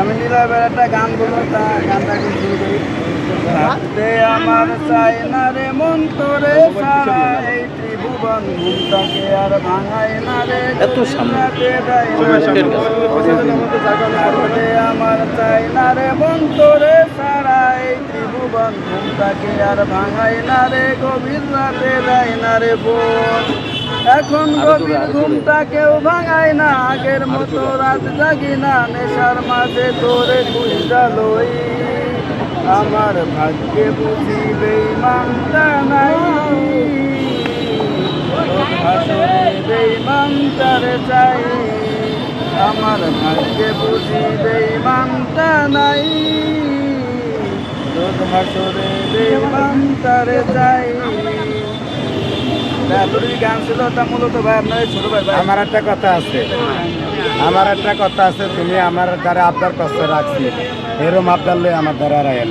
আমি একটা গান বলব তা গানটা এখন শুরু করি রাতে আমার চাই না রে মন তোরে সারা এই ত্রিভুবন ঘুমটাকে আর ভাঙাই না রে এত সামনে। রাতে দেয় না রে কমেন্টের মন। কাছে। আমার চাই না রে মন তোরে সারা এই ত্রিভুবন ঘুমটাকে আর ভাঙাই না রে গভীর রাতে দেয় না রে বোন এখন গভীর ঘুমটা কেউ ভাঙায় না আগের মতো রাত জাগি না নেশার মাঝে তোরে খুঁজা লই আমার ভাগ্যে বুঝি বেইমানটা নাই। বেইমানটারে চাই। আমার ভাগ্যে বুঝি বেইমানটা নাই। রোজ হাসরে বেইমানটারে চাই। তা মূলত ভাই আপনার ছোট ভাই আমার একটা কথা আছে। আমার একটা কথা আছে, তুমি আমার দ্বারা আবদার কষ্ট রাখছি। এরম আপনার লই আমার দ্বারা রাখেন